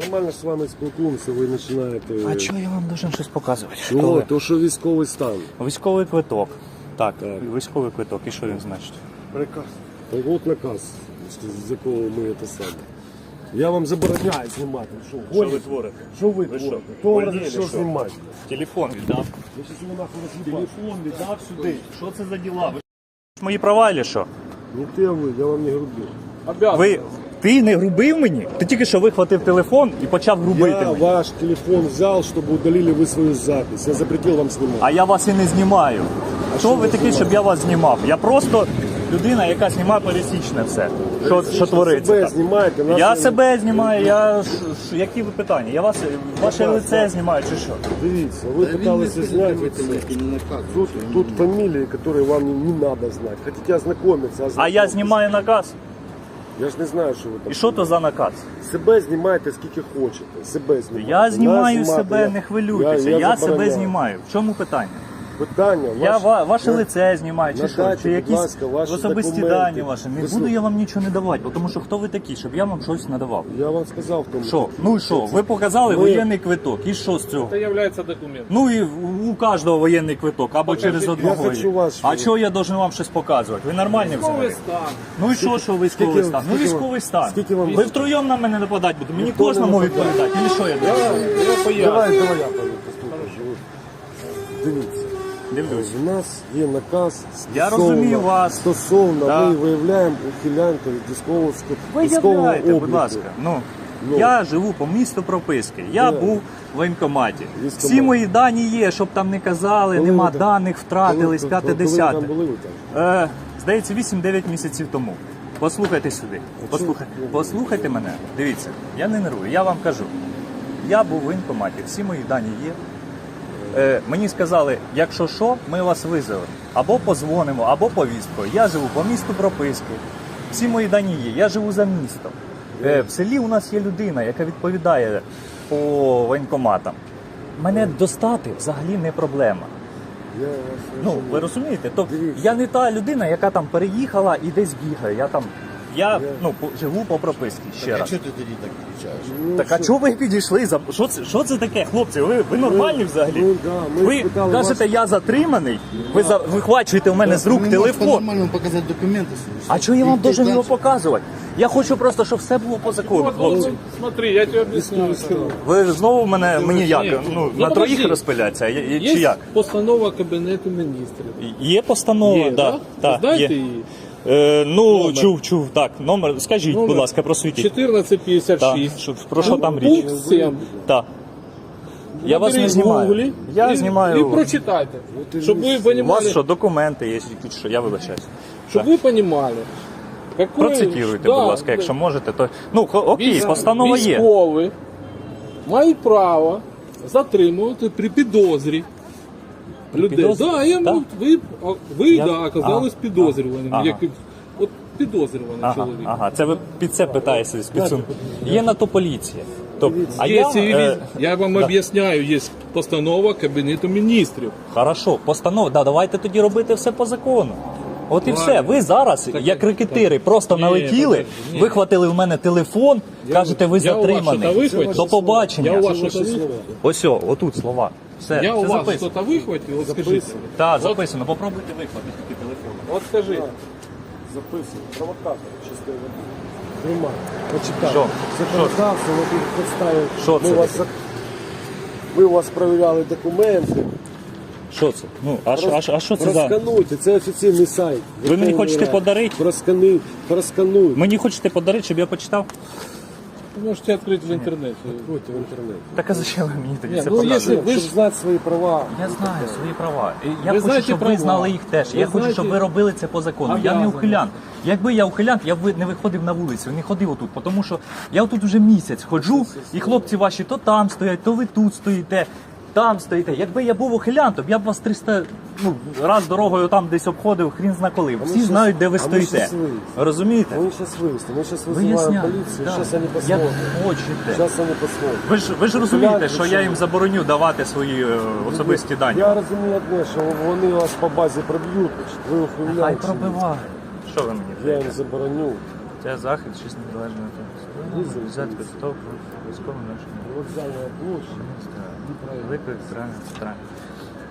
Нормально з вами спілкуємося, ви починаєте. А чого я вам должен щось показувати? Ну, Коли? то що військовий стан. Військовий квиток. Так, Так. військовий квиток. І що він значить? Приказ. Так от наказ, з якого ми це саме. Я вам забороняю знімати. Що, гоните? творите? Що ви Ви що, творите? Хто вам що що? знімати? Телефон віддав. Я щас його нахуй роз'їбаю. Телефон віддав сюди. Що це за діла? Ви мої права чи що? Не те ви, я вам не грубив. Ви. Ти не грубив мені? Ти тільки що вихватив телефон і почав грубити Я мені. ваш телефон взял, чтобы удалили вы свою запись. Я запретил вам снимать. А я вас і не знімаю. Хто що ви ви такий, щоб я вас знімав? Я просто людина, яка знімає пересічне все. Що, що твориться? Себе там. знімаєте. нас Я не- себе знімаю, я ш- ш- які ви питання? Я вас ваше вас, лице так. знімаю чи що? Дивіться, ви пыталися зняти це. Тут, тут фамилии, которые вам не, не надо знать. Хотите ознакомиться, А я ознакомьтесь. знімаю наказ. Я ж не знаю, що ви там. І що то за наказ? Себе знімайте скільки хочете. Себе знімайте. Я знімаю Нас знімати себе, я- не хвилюйтеся. Я, себе забороняю. знімаю. В чому питання? Питання. Я ваш- ва- ваше лице знімаю, чи що? надайте, Чи будь якісь ласка, ваші особисті документи. дані ваші. Не Ви буду я вам нічого не давати, бо тому що хто ви такі, щоб я вам щось надавав. Я вам сказав тому. Що? Ну і що? Ви показали Ми- воєнний квиток. І що з цього? Это является документом. Ну і у кожного воєнний квиток, або через одного. хочу вас, А чого я должен вам щось показувати? Ви нормальні Військовий взагалі? стан. Ну і що, що військовий скільки- стан? Ну скільки вам- військовий стан. скільки вам- Ви втроєм на мене нападати будете. Мені Ніхто не кожному нападає. відповідати. Или що я поясню. давай, давай я послухаю. Дивіться. Дивлюсь. У нас є наказ Я стосовно- розумію вас. Стосовно Да. ми виявляємо ухилянка від військового військового Виявляйте, будь ласка. Ну, Ну. я живу по місту прописки. Я Де? був в воєнкоматі. Військкомат. Всі мої дані є, щоб там не казали, Коли нема ви там- даних, втратились, Коли- п'яте коли ви десяте. були ви там? Е, здається, 8-9 місяців тому. Послухайте сюди. Послухайте, послухайте мене. Дивіться, я не нервую, я вам кажу. Я був в воєнкоматі, всі мої дані є. Е, мені сказали, якщо що, ми вас визовемо. Або позвонимо, або повісткою. Я живу по місту прописки. Всі мої дані є. Я живу за містом. Е, в селі у нас є людина, яка відповідає по воєнкоматам. Мене достати взагалі не проблема. Ну, ви розумієте? Тобто я не та людина, яка там переїхала і десь бігає. Я там. Я ну по- живу по прописці ще А раз. чого ти тоді так кричаєш? Ну, Так а чого ви підійшли? За що це що це таке, хлопці? Ви, ви нормальні взагалі? ну, да, ми ви спитали кажете, вас- я затриманий. Ви за вихвачуєте у мене з рук Ти телефон. по-нормальному показати документи свої. А чого я вам ти должен його дальше. показувати? Я хочу просто, щоб все було по закону, хлопці. смотри, я тебе объясняю. Ви знову мене мені як? Ну ну, на троїх розпиляться, а я- я- Є чи як? постанова Кабінету міністрів. Є постанова, Є, да, да? да, Знаєте є. її? Е, ну, Номер. чув, чув. Так, номер. Скажіть, будь Номер ласка, просвітіть. 1456. Так, що- про що там річ? Пункт 7. Так. Я вас не Наберіть в знімаю. Гуглі Я і, знімаю. І прочитайте. Щоб ви У вас понимали, що, документи є, які що? Я вибачаюсь. щоб ви понимали, какое... Процитируйте, Да, будь ласка, да. якщо можете, то. Ну, хо- окей, Військ- постанова є. Військові мають право затримувати при підозрі. Людей. Да, я, Да? ну, ви, а, ви Я- да, оказались Ага. підозрюваним. Ага. Як, от підозрюваний Ага, чоловік. ага, це ви під це питаєтеся з підсумку. Є на то поліція. Тобто, а Є я, цивілі- е, я вам да. об'ясняю, є постанова Кабінету міністрів. Хорошо, постанова. Да, давайте тоді робити все по закону. От і Ладно. все. Ви зараз, як рекетири, просто Ні, налетіли, подожди, ні. вихватили в мене телефон, кажете, ви я у вас затриманий. вихватив? До побачення. Я у вас слова. Ось, о, отут слова. Все, Я у вас записано. от скажіть. Записано. Так, записано. Попробуйте вихватити тільки телефон. От скажіть. Записую. Провокатор чистої води. Тримай. Почитай. Що? Законодавство на тих підставі. Що ми це вас, таке? Ми у вас перевіряли документи. Що це? Ну, а що, а, що- а що це за. Проскануйте, це офіційний сайт. Ви мені хочете подарити? Проскани, проскануйте. Мені хочете подарити, щоб я почитав? Можете відкрити в інтернеті. Откройте в интернете. Так а зачем вы мені тоді Ні, це ну, якщо- Ви Щоб ж- знати свої права. Я знаю свої права. І Я Ви хочу, знаєте щоб права. ви знали їх теж. Ви я хочу, щоб знаєте- ви робили це по закону. Я не Обязані. ухилян. Якби я ухилян, я б ви- не виходив на вулицю, не ходив отут, тому що я тут вже місяць ходжу, і хлопці ваші то там стоять, то ви тут стоїте. Там стоїте. Якби я був ухилян, то я б вас 300 ну, раз дорогою там десь обходив, хрін зна коли. Всі щас- знають, де ви а ми стоїте. щас виїздимо. Розумієте? Ми зараз вивезли, ми зараз визиваємо Виясняю. поліцію, Да. зараз вони Як посмотрять. хочете. Зараз вони посмотрять. Ви ж ви ж розумієте, що я їм забороню давати свої е, особисті дані. Я розумію одне, що вони вас по базі проб'ють, значить, ви Хай ухиляєте. пробиває. Що ви мені Я їм забороню. Це захист, щось незалежне. Взяти квиток, військовий навчання. Вокзальная площадь. Виклик правильно.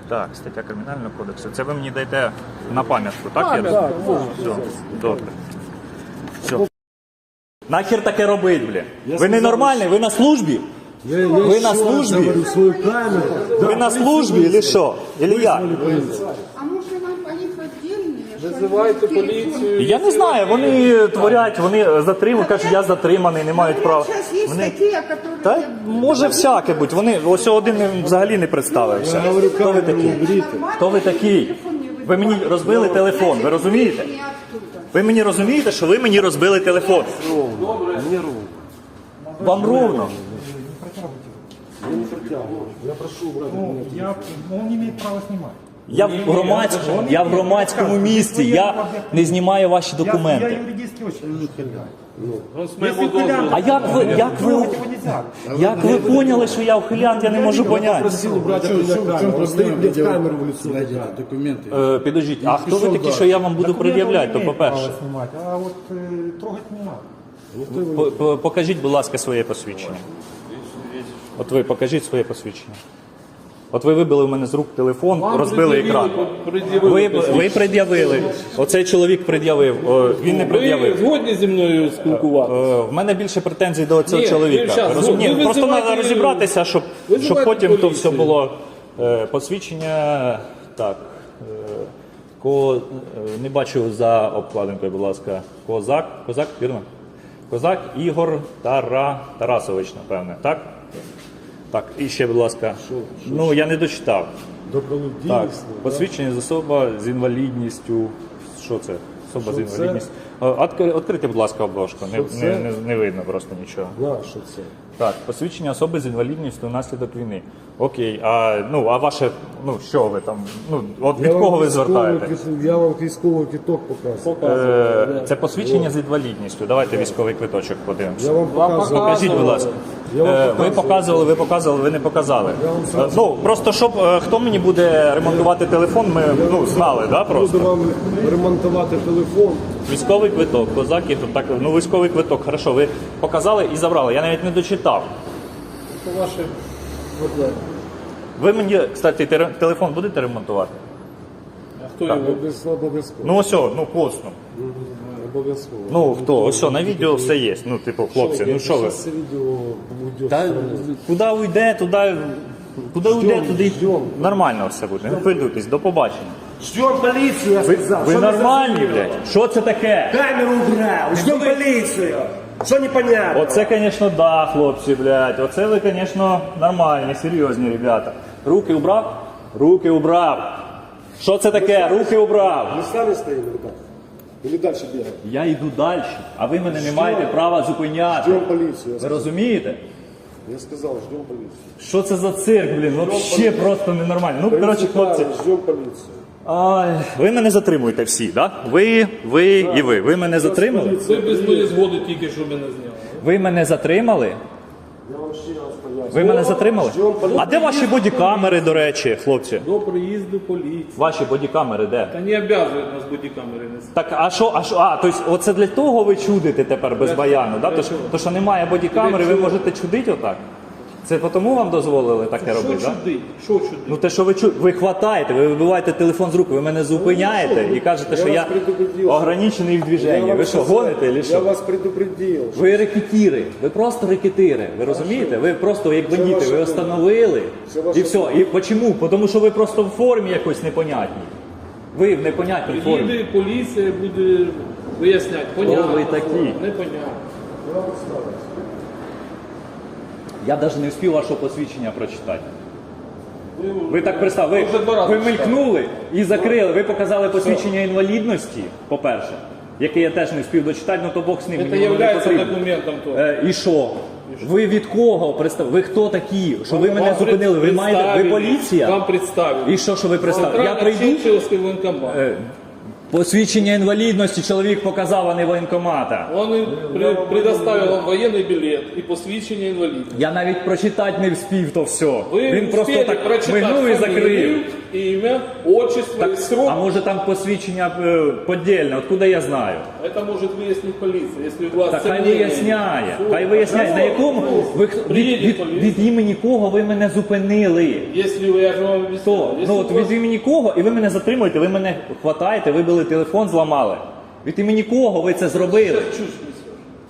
Так, стаття Кримінального кодексу. Це ви мені даєте на пам'ятку, так? я розумію? Все, добре. Все. Нахер таке робить, бля? Ви не нормальний, ви на службі? Я, я Вы еще на раз службе? говорю свою камеру. Ви на службі чи що? Или может нам поехать отдельные? что Визивайте поліцію. Я не знаю, вони творять, вони затримують, кажуть, я затриманий, не мають права. Сейчас есть Вони... такие. Та може всяке бути. Вони ось один взагалі не представився. Хто ви такий? Хто ви такий? Ви мені розбили телефон, ви розумієте? Не оттуда. Ви мені розумієте, що ви мені розбили телефон? Мне ровно. Вам ровно. Я прошу убрать документы. Я, он не имеет права снимать. Я в громадському, я в громадському місці. Я не знімаю ваші Я, я документи. юридически очень не ухиляю. Ну, з моєго дозволу. А як ви, як ви, Его нельзя. як ви поняли, що я ухилянт, я не можу поняти. Просил убрать А чё- от меня чё- в камеру. чем Он проблема? стоит мне в Где вы камеру в лицо. дайте да. документы. Е, Підождіть, а хто ви такі, що я вам буду пред'являти? То Документы он имеет по-перше, право снимать, а вот э, трогать не надо. По- по- покажіть, будь ласка, своє посвідчення. От ви покажіть своє посвідчення. От ви вибили у мене з рук телефон, Вам розбили екран. Ви, ви пред'явили. Оцей чоловік пред'явив. О, Він не Ви пред'явив. згодні зі мною спілкуватися? Е, В мене більше претензій до цього Ні, ви чоловіка. щас, Розумієте? ви Просто визивайте- треба розібратися, щоб, щоб визивайте потім то поліцію. все було е, посвідчення. Так. е, Ко, е, не бачу за обкладинкою, будь ласка. Козак. Козак, вірно? Козак Ігор Тара, Тарасович, напевне, так? Так, і ще, будь ласка. що Ну, я не дочитав. Так, посвідчення з особа з інвалідністю. Що це? Особа з Що це? інвалідністю. Відкрийте, будь ласка, обложку. Не, Що це? не, не, не видно просто нічого. На, що це? Так, посвідчення особи з інвалідністю внаслідок війни. Окей, а ну а ваше, ну що ви там? Ну от від Я вам кого ви квит- Я вам військовий квиток показую. Е, це посвідчення з інвалідністю. Давайте військовий квиточок подивимося. Я вам показую. Покажіть, будь ласка. Е, Ви показували, ви показували, ви не показали. Е, Ну просто щоб е, хто мені буде ремонтувати телефон, ми ну знали, да просто. Буду вам ремонтувати телефон. Військовий квиток, козаки, тут так, ну військовий квиток, хорошо, ви показали і забрали. Я навіть не дочитав. Це ваші проблеми. Ви мені, кстати, тере- телефон будете ремонтувати? А хто його? Без- Обов'язково. Ну ось, о, ну класно. Обов'язково. Ну хто? Ось о, на відео все є. Ну, типу, хлопці, ну що ви? Зараз це відео уйде. Та, куди уйде, туди. Куди уйде, туди й нормально все буде. Не хвилюйтесь, до побачення. Ждем полицию, я Ви, сказал. ви Что нормальні, блядь? Що це таке? Камеру убрал. Ждем полицию. Что непонятно? Оце, звісно, да, хлопці, блядь. Оце ви, звісно, нормальні, серйозні ребята. Руки убрав? Руки убрав. Що це таке? Руки убрав. Ми самі стоїмо, ребята. Или далі бігаємо. Я йду далі, а ви мене не маєте права зупиняти. Ждем поліцію. Я Ви розумієте? Я сказав, ждем поліцію. Що це за цирк, блін? Вообще просто ненормально. Ну, коротше, хлопці. Ждем поліцію. Ай, ви мене затримуєте всі, да? Ви, ви і ви. Ви мене затримали? Ви без моєї згоди тільки що мене зняли. Ви мене затримали? Я вам ще раз. Ви мене затримали? А де ваші бодікамери, до речі, хлопці? До приїзду поліції. Ваші бодікамери де? Та не обов'язують нас бодікамери нести. Так, а що, а що, а, тобто, оце для того ви чудите тепер без баяну, да? То, що, то, що немає бодікамери, ви можете чудити отак? Це тому вам дозволили таке Що робити, так? чудить? Що чудить? Ну те, що ви чу... ви хватаєте, ви вибиваєте телефон з рук, ви мене зупиняєте і кажете, що Я я ограничений в движенні. Ви що, гоните чи Я що? вас предупредив. Ви рекетіри, ви просто рекетири. Ви розумієте? Ви просто як бандити, ваша ви думка. остановили. І все. І чому? Тому що ви просто в формі якось непонятній. Ви в непонятній формі. Приїде поліція, буде виясняти. Понятно. ви такі? Непонятно. Я навіть не встиг вашого посвідчення прочитати. Ви так представ, ви, ви мелькнули і закрили. Ви показали посвідчення інвалідності, по-перше, яке я теж не встиг дочитати, ну то Бог з ним. Це не є документом то. Е, і що? Ви від кого представ? Ви хто такі? Що ви мене зупинили? Ви маєте ви поліція? Вам представили. І що, що ви представили? Я прийду. Е, Посвідчення інвалідності чоловік показав, а не воєнкомата. Он при- предоставил вам военный билет и посвідчення інваліда. Я навіть прочитати не вспів то все. Ви Він просто так прочитати і фамілію, закрив имя, отчество и срок. А може там посвідчення е, подільне, откуда я знаю? Это может выяснить полиция, если у вас Так хай сомнения. виясняє, Всё. хай виясняє, на якому ви х- від, Приїде від, поліція. від імені кого ви мене зупинили? Если вы, я же вам объяснил, Хто? если Ну от у вас- від імені кого, і ви мене затримуєте, ви мене хватаєте, вибили телефон, зламали. Від імені кого ви це зробили? Чушь несешь.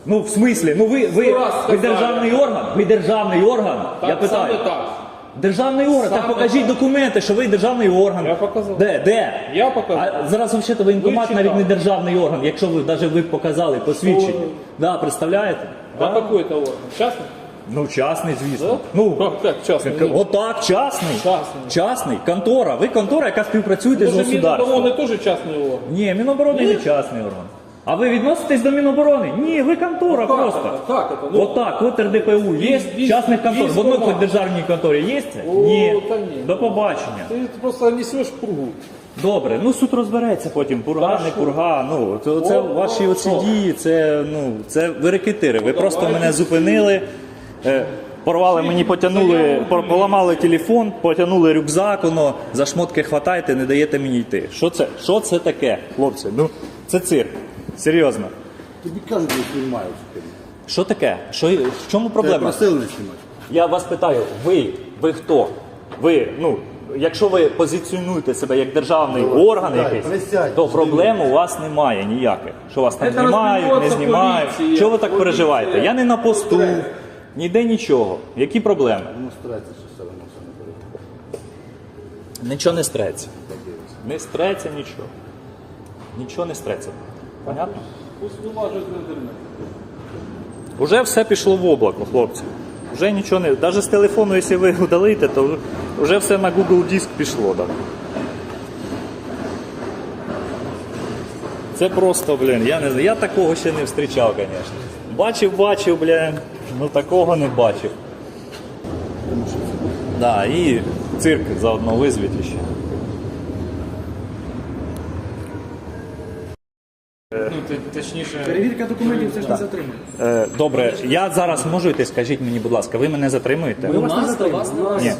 Ну в смислі, ну ви, ви, Сто раз ви сказали. державний орган? Ви державний орган? Так, я питаю. саме так. Державний орган, так Саме покажіть документи, що ви державний орган. Я показав. Де? Де? Я показав. А зараз взагалі воєнкомат Ви навіть не читали. державний орган, якщо ви навіть ви показали посвідчення. Що? Да, представляєте? А Да. какой это орган? Частный? Ну, частний, звісно. Да? Ну, Как, как частный? К- Отак, частний. Частний. Частний. Контора. Ви контора, яка співпрацюєте з Тоже государством. Минобороны тоже частный орган. Ні, Міноборони не частний орган. А ви відноситесь до Міноборони? Ні, ви контора Ну, как просто. это? Как это? Ну, Отак, от РДПУ є, віз- частних контор. В одній військкомат. хоч державній конторі є це? О, Ні. та ні. До побачення. Ты просто несешь пургу. Добре, ну суд розбереться потім. Пурга, не пурга. Ну то це О, ваші о, оці що? дії, це ну це ви рекетири. Ви просто давайте мене зупинили. Е, Порвали мені, потягнули, пор- поламали телефон, потягнули рюкзак, воно за шмотки хватаєте, не даєте мені йти. Що це? Що це таке, хлопці? Ну це цирк. Серйозно. Тобі кажуть, не знімають. Що таке? Що в чому Тебе проблема? просили не знімати. Я вас питаю, ви, ви хто? Ви, ну, якщо ви позиціонуєте себе як державний орган присядь, якийсь, присядь. то проблем у вас немає ніяких. Що вас там Це знімають, не знімають. поліція, Чого ви так поліція. переживаєте? Я не на посту, ніде нічого. Які проблеми? Ну, старайтеся, що все одно все не бере. Нічого не стреться. Не стреться нічого. Нічого не стреться. Понятно? Интернет. Уже все пішло в облако, хлопці. Вже нічого не. Навіть з телефону, якщо ви удалите, то вже все на Google Диск пішло. Так. Це просто, блін, я не знаю. Я такого ще не зустрічав, звісно. Бачив, бачив, блін. Ну такого не бачив. Да, і цирк заодно визвіть ще. Перевірка документів це ж не затримує. Е, добре, я зараз можу йти, скажіть мені, будь ласка, ви мене затримуєте? Ми вас не. Ні.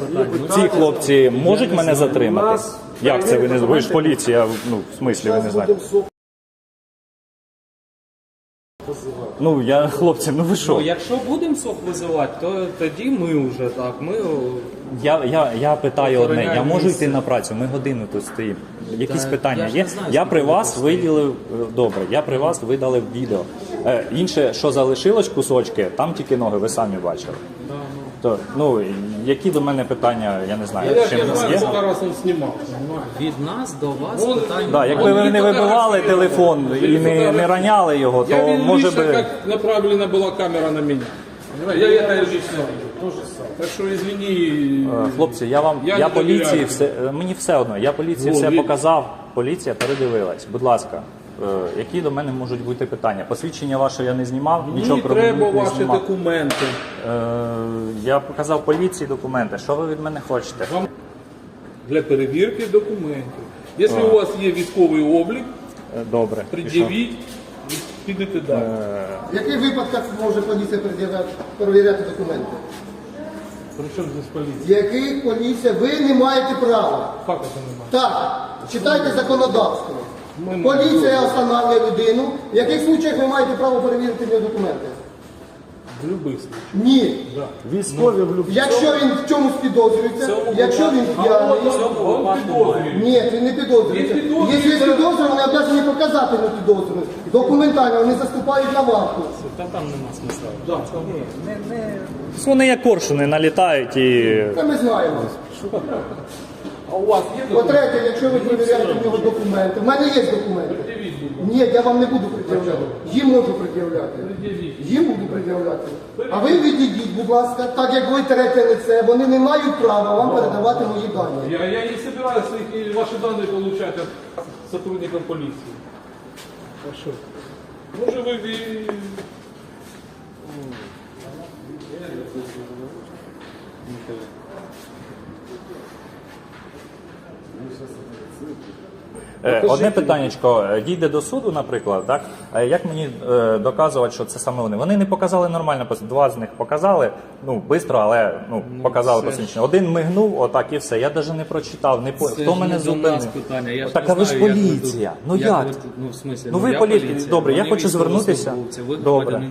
Ці хлопці можуть мене затримати? Як це ви не ви ж поліція? Ну, в смислі, ви не знаєте? Ну, я хлопці, ну ви Ну, якщо будемо сок визивати, то тоді ми вже так. Ми Я, я, я питаю одне, я Охороняємо можу місце. йти на працю, ми годину тут стоїмо. Якісь Та питання я ж є? знаю, Я скільки при ви вас тут виділив, е, добре, я при вас видалив відео. Е, інше, що залишилось кусочки, там тільки ноги, ви самі бачили. То, ну, які до мене питання, я не знаю, Я, чим я у нас є? сколько раз он снимал. від нас до вас Он- питань. Да, якби ви не вибивали телефон і не, не роняли його, Я то видел може лично, би. как направлена была камера на меня. Я это. То. Так что извини. Е, Хлопці, я вам Я я, не поліції довіряю. все е, мені все одно. Я поліції Ну, все ви- показав. Поліція передивилась. Будь ласка, які до мене можуть бути питання? Посвідчення ваше я не знімав, нічого про треба не ваші знімав. документи. Е, я показав поліції документи. Що ви від мене хочете? Вам для перевірки документів. Якщо у вас є військовий облік, Е, Добре. пред'явіть, підете далі. В яких випадках може поліція пред'являти- перевіряти документи? Причому здесь поліція? Яких поліція ви не маєте права? Це немає? Так, читайте законодавство. Поліція встановлює людину. В яких случаях ви маєте право перевірити його документи? В будь-яких случаях. Ні. Військові в люб- Якщо він в чомусь підозрюється, якщо він п'яний. Он. Ні, він не підозрюється. Він підозрюється. Якщо є підозра, вони обов'язані показати на підозру. Документально вони заступають на варту. Та там нема смисла. Да. Вони як коршуни налітають і. Це ми знаємо. А у вас є документи? По-третє, якщо ви перевіряєте в нього документи, в мене є документи. Ні, я вам не буду пред'являти. Їм можу пред'являти. Їм буду пред'являти. А ви відійдіть, будь ласка, так як ви третє лице, вони не мають права вам передавати мої дані. Я, я не собираюсь их- ваши данные получать от сотрудников полиции. Хорошо. Може ви і- Е, Одне питаннячко, е, дійде до суду, наприклад, так? Е, Як мені е, доказувати, що це саме вони? Вони не показали нормально, два з них показали, ну, швидко, але ну, показали це посвідчення. Один мигнув, отак і все. Я навіть не прочитав, не по... Це хто ж мене зупинив. питання. Я так, а ви ж знаю, як поліція. ну як? тут- ну, в смислі, Ну ви я поліція. поліція. Добре, я хочу звернутися. Добре.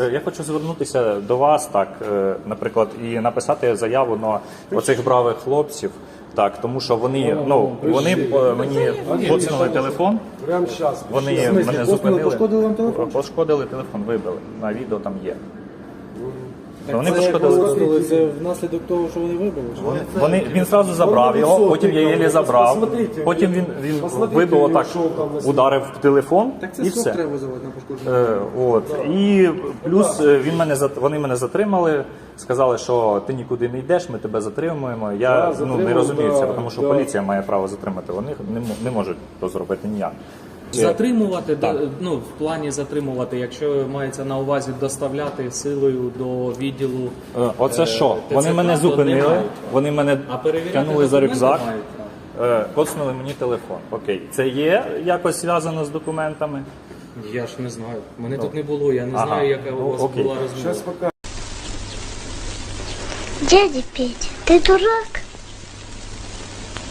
Е, Я хочу звернутися до вас, так, е, наприклад, і написати заяву на оцих бравих хлопців. Так, тому що вони, ну, вони мені поцінили телефон, Прямо зараз. вони мене зупинили. пошкодили вам телефон? Пошкодили телефон, вибили. На відео там є. Так Вони це пошкодили. розказували, Це внаслідок того, що вони вибили? чи? Вони, вони, він зразу забрав його, потім я єлі забрав, потім він, він вибив отак, ударив в телефон Так це і суд все. треба визивати на пошкодження. Е, от. І плюс е, він мене зат- вони мене затримали, сказали, що ти нікуди не йдеш, ми тебе затримуємо. Я Да, ну, не розумію це, тому що да. поліція має право затримати. Вони не, м- не можуть то зробити ніяк. Затримувати, Так. ну, в плані затримувати, якщо мається на увазі доставляти силою до відділу. Е, Оце е, що? ТЦК, Вони мене зупинили, вони мене тягнули за рюкзак, мають е, коцнули мені телефон. Окей, це є якось зв'язано з документами? Я ж не знаю. Мене тут не було, я не Ага. знаю, яка Ну, у вас окей. була розмова. Дядя Петя, ты дурак?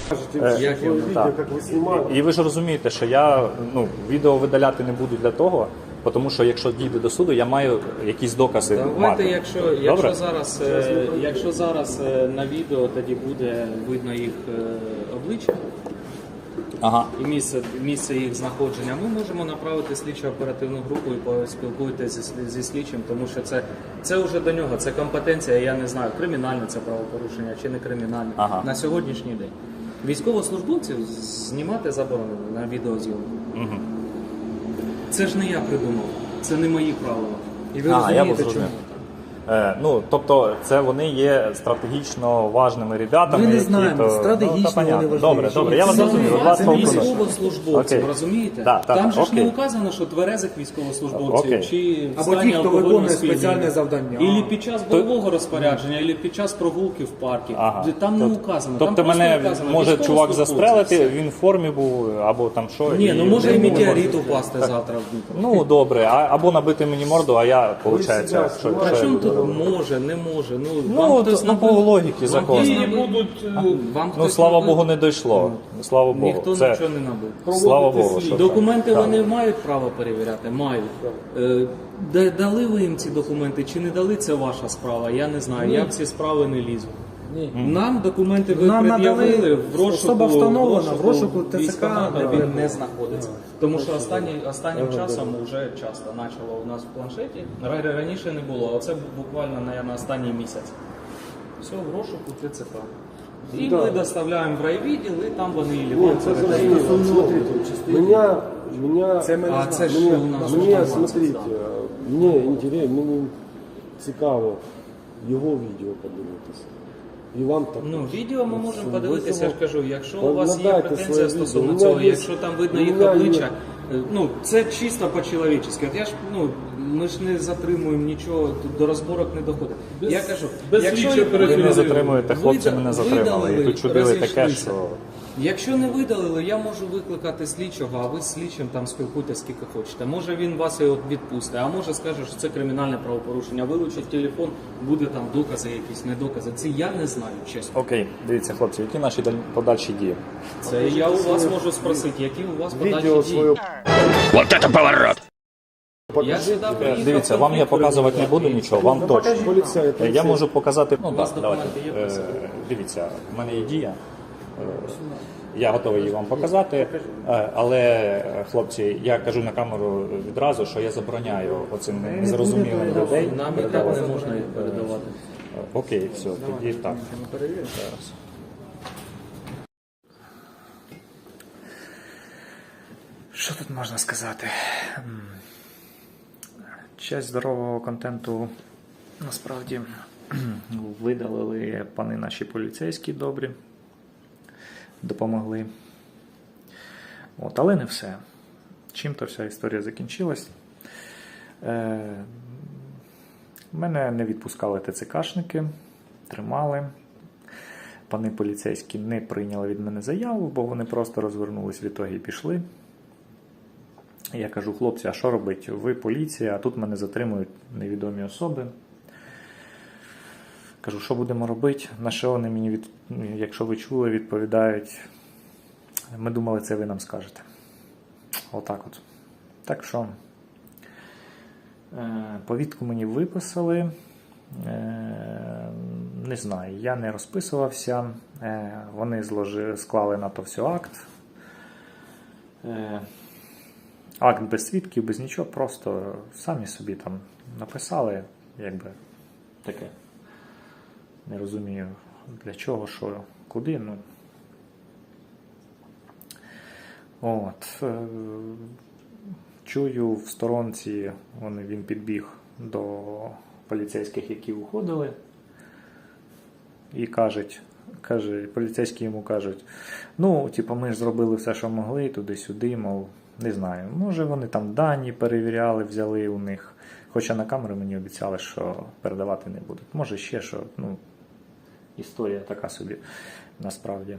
Покажете Як я? Так. як ви знімали. І ви ж розумієте, що я ну, відео видаляти не буду для того, тому що якщо дійде до суду, я маю якісь докази Давайте, мати. якщо, Добре? якщо зараз, е, якщо зараз е, на відео тоді буде видно їх е, обличчя Ага. і місце, місце їх знаходження, ми можемо направити слідчо оперативну групу і поспілкуйтеся зі, зі слідчим, тому що це, це вже до нього, це компетенція, я не знаю, кримінальне це правопорушення чи не кримінальне Ага. на сьогоднішній день. Військовослужбовців знімати заборонено на відеозйомку. Це ж не я придумав, це не мої правила. І ви А, я розумієте, чому? Ну, тобто, це вони є стратегічно важними ребятами. Ми не які, знаємо, то, стратегічно ну, вони важливі, Добре, добре, я вас ласка, Це військовослужбовців, розумієте? Да, так, Там же ж не указано, що тверезих військовослужбовців Окей. чи Або стані ті, хто виконує спеціальне завдання. Ілі під час бойового розпорядження, ілі під час прогулки в парку. Ага. Там не указано. Тобто там мене указано, може чувак застрелити, він в формі був, або там що. Ні, і- ну може і метеорит упасти завтра в Ну добре, а, або набити мені морду, а я, виходить, що, може, не може? Ну, Ну, вам от, хтось ну, по набив- логіки закону. Дії набив- будуть е, Вам Ну, хтось слава набив- Богу, не дійшло. Слава Богу. Ніхто Це- нічого не набив. Слава Богу, що Документи так. вони мають право перевіряти? Мають. Е, да- Дали ви їм ці документи чи не дали, це ваша справа. Я не знаю. Я в ці справи не лізу. Нам документи ви Нам пред'явили надали, в розшуку, особа встановлена, в розшуку ТЦК, військкомата, він не знаходиться. Тому що останні, останнім часом вже часто почало у нас в планшеті. Ра- Раніше не було, а це буквально наверное, останній місяць. Все в розшуку ТЦК. І ми доставляємо в райвідділ, і там вони і Ні, лівають. це зрозуміло. Смотрите, меня, меня, А це ж мне, у нас мне, інформація, смотрите, да. мені інтересно, мені цікаво його відео подивитися. І вам так. Ну, відео ми можемо подивитися, я ж кажу, якщо у вас є надайте претензія своє стосовно відео. У цього, мене є- якщо там видно у їх мене є- обличчя, е, ну це чисто по-чоловічески. От я ж ну ми ж не затримуємо нічого, тут до розборок не доходить. Без- я кажу, без якщо слідчого їх- Ви не затримуєте, хлопці мене затримали. І тут чудили таке, розійшлися. що. Якщо не видалили, я можу викликати слідчого, а ви з слідчим там спілкуйтесь скільки хочете. Може він вас і відпустить, а може скаже, що це кримінальне правопорушення. Вилучить телефон, буде там докази, якісь недокази. Це я не знаю, чесно. Окей, дивіться, хлопці, які наші даль- подальші дії? Це я у вас можу спросити, які у вас Відео подальші своє дії. Я сюди приїхав. Е, Дивіться, вам я показувати не буду нічого, вам точно. поліцей, Е, Я можу показати. Ну так, давайте. документи є при Е. Дивіться, в мене є дія. Е, Я готовий її вам показати, Е, але е, хлопці, я кажу на камеру відразу, що я забороняю оцим незрозумілим людей. Нам і так не можна їх передавати. Е, Окей, все, тоді так. Зараз. Що тут можна сказати? Часть здорового контенту насправді видалили пани наші поліцейські добрі, допомогли. От, але не все. Чим то вся історія закінчилась? Е, мене не відпускали ТЦКшники, тримали. пани поліцейські не прийняли від мене заяву, бо вони просто розвернулись в ітогі і пішли. Я кажу, хлопці, а що робити? Ви поліція, а тут мене затримують невідомі особи. Кажу, що будемо робити? На що вони мені, від... якщо ви чули, відповідають. Ми думали, це ви нам скажете. Отак от. Так що, е, повістку мені виписали. Е, Не знаю, я не розписувався. Е, Вони зложи, склали на то все акт. Акт без свідків, без нічого, просто самі собі там написали, якби таке. Не розумію для чого, що, куди. Ну. От. е, Чую в сторонці, вони, він підбіг до поліцейських, які уходили, і кажуть, каже, поліцейські йому кажуть: ну, типу, ми ж зробили все, що могли, туди-сюди, мов, не знаю. Може, вони там дані перевіряли, взяли у них. Хоча на камеру мені обіцяли, що передавати не будуть. Може ще що, ну, історія така собі насправді.